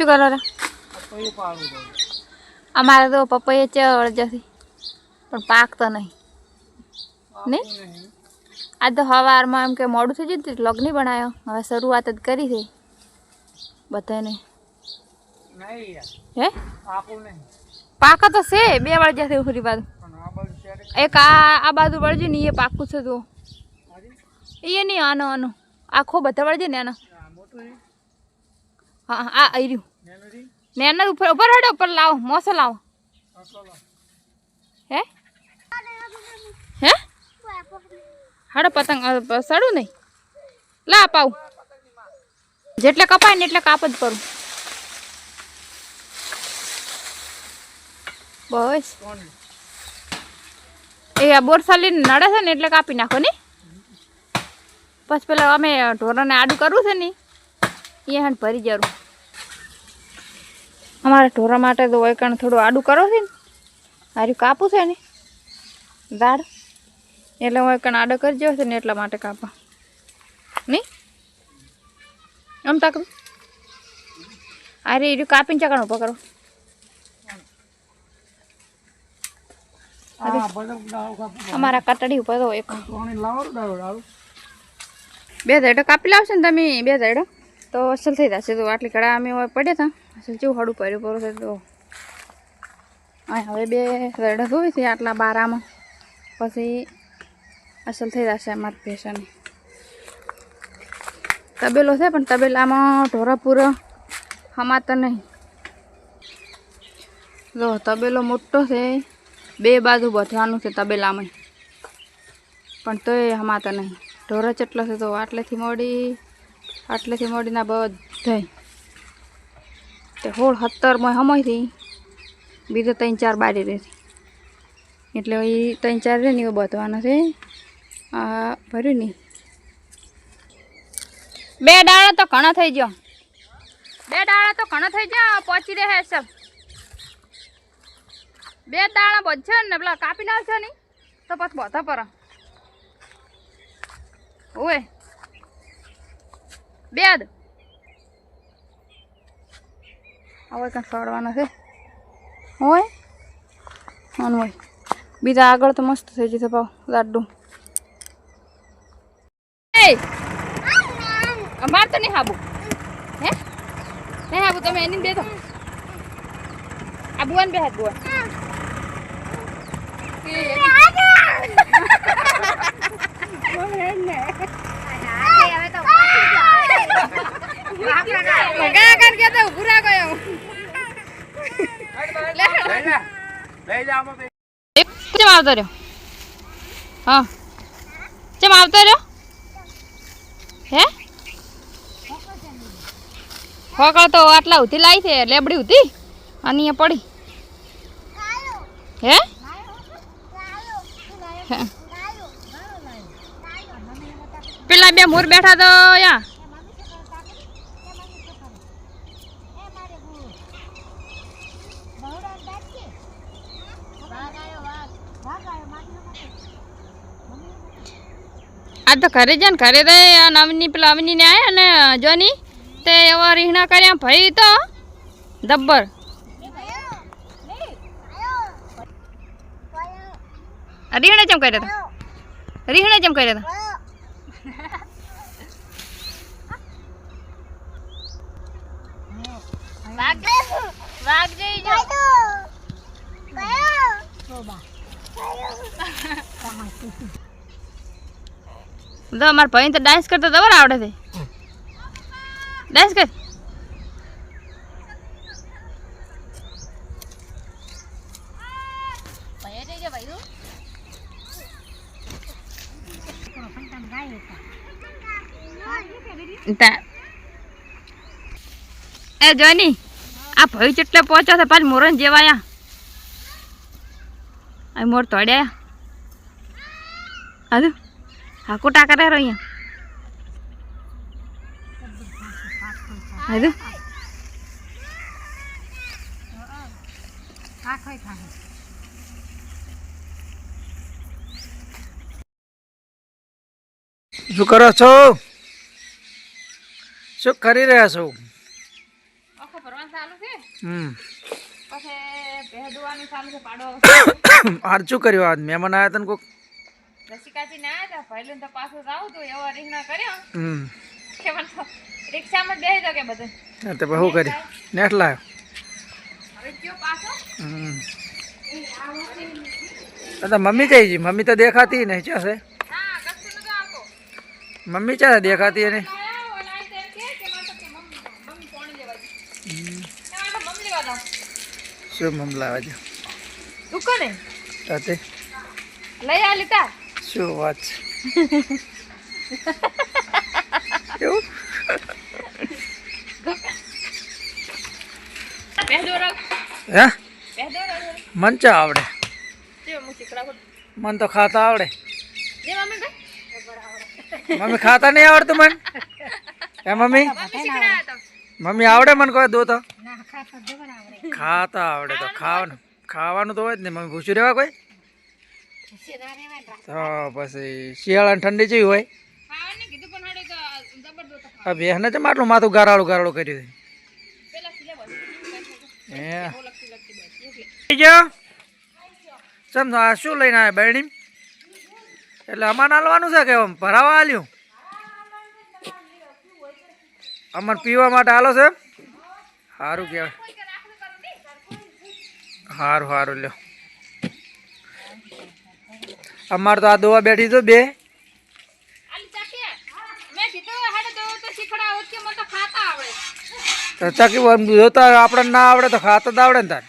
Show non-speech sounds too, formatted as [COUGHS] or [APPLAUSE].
શું કરો રે અમારે તો પપૈયે ચડ જતી પણ પાકતો નહીં. નહીં? આજ તો સવારમાં એમ કે મોડું થઈ જતું લગ્ન બનાવ્યો હવે શરૂઆત જ કરી છે. બધાને. હે? પાક તો છે બે વાળ જશે ઉખરી બાજુ આ એક આ આ બાજુ વળજે ને એ પાકું છે તો. એ નહીં આનો આનો. આખો બધા વળજે ને આનો. આ હા, આ આવી રહ્યું નેનું ઉપર ઉપર હડો ઉપર લાવો મોસો લાવો. હે? હે? હડો પતંગ સડું નહીં. લા પાઉ જેટલે કપાય ને એટલે કાપ જ કરું. બસ. એ આ બોરસાલી નડે છે ને એટલે કાપી નાખો ને. પછી પેલા અમે ઢોરાને આડું કરવું છે ને એ હાણ ભરી જરું. અમારે ઢોરા માટે તો વૈકણ થોડું આડું કરો છે ને. હાર્યું કાપું છે ને. દાળ. એટલે વૈકણ આડો કરજો છે ને એટલા માટે કાપા. નહીં? આમ તક અરે એ કાપીને ચકણ ઊભો કરો. અમારા કટડી ઉપર તો એક. બે ધાડો કાપી લાવશો ને તમે બે ધાડો તો અસલ થઈ જશે. તો આટલી કડા અમે હવે પડ્યા હતા અસલ જેવું હળું પડ્યું પડું છે. તો હવે બે ધાડો ધોઈ છે આટલા બારામાં. પછી અસલ થઈ જશે અમારા ભેંસાને. તબેલો છે, પણ તબેલામાં ઢોરાપુર હમાતા નહીં. જો, તબેલો મોટો છે. બે બાજુ બધવાનું છે તબેલામાં. પણ તોય હમાતા નહીં. ઢોરા ચટલો છે, તો આટલેથી મોડી આટલેથી મળીને બધાય. તે હોળ સત્તરમાં સમયથી બીજો ત્રણ ચાર બારી રહેતી એટલે એ ત્રણ ચાર રહે ને એવું બધવાનો છે. આ ભર્યું નહીં. બે દાડા તો ઘણા થઈ ગયો. બે દાડા તો ઘણા થઈ ગયા, પહોંચી રહે સર બે દાણા બધશે ને, પેલા કાપી નાખશે નહીં, તો પછી બધા પર ઓય. બે જ હવે કાંઈ સડવાના છે હોય અન હોય બીજા આગળ તો મસ્ત થઈ જશે પાવ લાડુ એ અમાર તો નહીં હાબુ હે નહીં હાબુ તમે એની દે તો આ બુવાન બે હાથ બુવાન કે તો ગયો. લઈ જા આમાં ચમ આવતો રહ્યો? હા. કેમ આવતો રહ્યો? હે? ફોકળ તો આટલા ઉધી લાવી છે લેબડી ઉધી. અને અહીંયા પડી. હે? હે. પેલા બે મોર બેઠા તો યા આ તો ઘરે જાય ને ઘરે રહે, આ નવની પેલા અવનીને આવ્યા ને જોની, તે એવા રીહણા કર્યા, ભાઈ તો, દબ્બર. રીહણા ચમ કર્યા હતા રીહણા ચમ કર્યા હતા વાગ જો તો અમારા ભાઈ તો ડાન્સ કરતા તમારે આવડે છે. ડાન્સ કર. એ જોની, આ ભાઈ ચેટલે પહોંચ્યા છે પાછ મોરન જેવાયા આ મોર તોડ્યા. હજુ હાકુ ટાકરે રહ્યો અહીંયા. હજુ. શું કરો છો? શું કરી રહ્યા છો? હમ. આજ [COUGHS] શું કર્યું આજ? મહેમાન આવ્યા તને કોક? રસિકાજી ના હતા પહેલું તો પાછું જાવું તું એવો રીંગણા કર્યો. કે મને તો રિક્ષામાં જ બેસી કે બધે. તો પછી શું કર્યું નેટ લાવ્યો હવે કયો પાછો? તો મમ્મી કઈ છે? મમ્મી તો દેખાતી નહીં ચા છે. મમ્મી ચા દેખાતી એને શું મમ લાવે છે દુકાને તાતે. લઈ આ લીધા શું વાત છે એવું હે મન ચા આવડે મન તો ખાતા આવડે મમ્મી ખાતા નહીં આવડતું મન હે મમ્મી મમ્મી આવડે મને કોઈ દો તો ખાતા આવડે તો ખાવાનું ખાવાનું તો હોય જ ને મમ્મી ભૂસી રહેવા કોઈ તો પછી શિયાળાની ઠંડી જેવી હોય. આ બેહને છે માટલું માથું ગારાળું ગારાળું કર્યું છે. શું લઈને આવ્યા બહેણી? એટલે અમારે હાલવાનું છે કે ભરાવા હાલ્યું? અમારે પીવા માટે હાલો છે. સારું કહેવાય. સારું સારું લ્યો. અમારે તો આ દોવા બેઠી તો બે ચાકી જોતા આપણે ના આવડે તો ખાતા આવડે ને તાર.